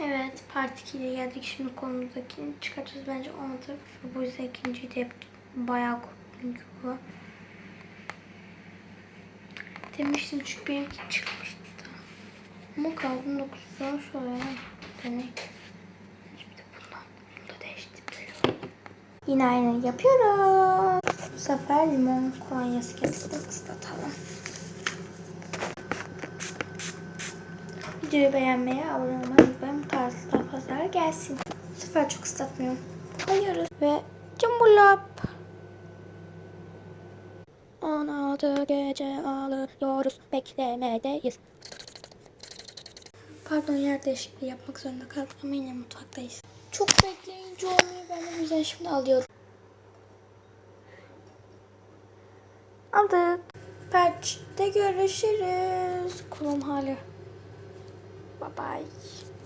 Evet part 2 ile geldik. Şimdi konumuzdakini çıkartacağız. Bence olmadı. Bu yüzden ikinciyi de. Bayağı korktum bu. Demiştim çünkü benimki çıkmıştı. Ama kaldım 9'dan şöyle deney. Şimdi bundan bunu da değiştiriyorum. Yine aynı yapıyoruz. Bu sefer limon kolonyası kendisini ıslatalım. Videoyu beğenmeyi, abone olmayı gelsin. Bu sefer çok ıslatmıyorum. Koyuyoruz ve cumbulap. 16 gece alıyoruz. Beklemedeyiz. Pardon yer değişikliği yapmak zorunda kaldım ama yine mutfaktayız. Çok bekleyince olmuyor. Ben de yüzden şimdi alıyorum. Aldık. Patch'te görüşürüz. Kulum hali. Bye bye.